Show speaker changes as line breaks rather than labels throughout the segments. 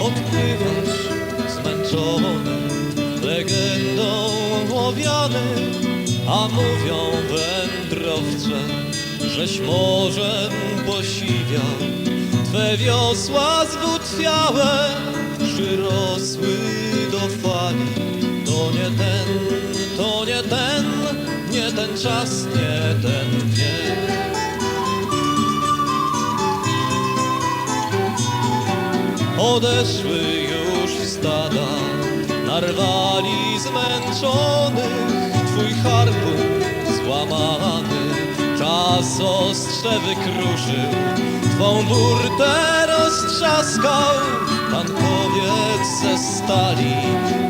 Odpływasz zmęczony legendą owiany, a mówią wędrowcze, żeś morzem posiwiał. Twe wiosła zwótwiałe przyrosły nie ten, to nie ten, nie ten czas, nie ten wiek. Odeszły już stada, narwali zmęczonych, twój harpun złamany, czas ostrze wykruszył, twą burtę roztrzaskał, tankowiec ze stali.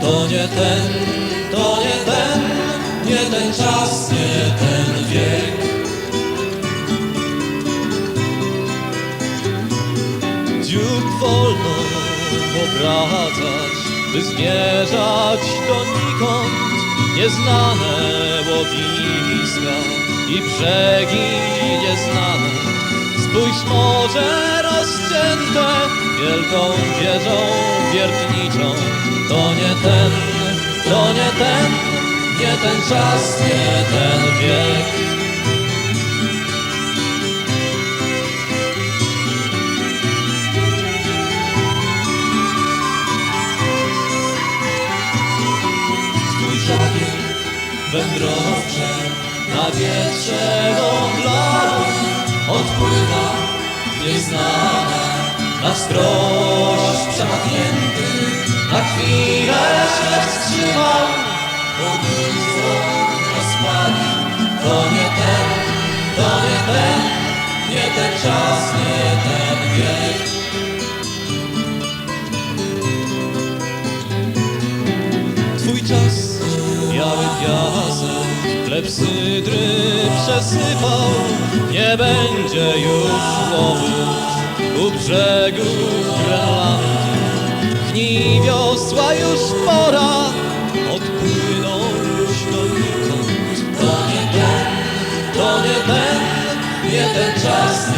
To nie ten, to nie ten, nie ten czas, nie ten wiek. Dziób wolno obracać, by zmierzać donikąd nieznane łowiska i brzegi nieznane. Spójrz morze rozcięte wielką wieżą wiertniczą. To nie ten, to nie ten, nie ten czas, nie ten wiek. Twój żagiel wędrowcze na wietrze wątlały odpływa nieznane na wskroś przemachnięty na chwilę się wstrzymał bóstwo rozpalił to nie ten, to nie ten nie ten czas, nie ten wiek Twój czas biały piasek, klepsydry przesypał, nie będzie już łowy u brzegu wieczora odpłynąć donikąd. To nie ten, to nie ten, nie ten czas.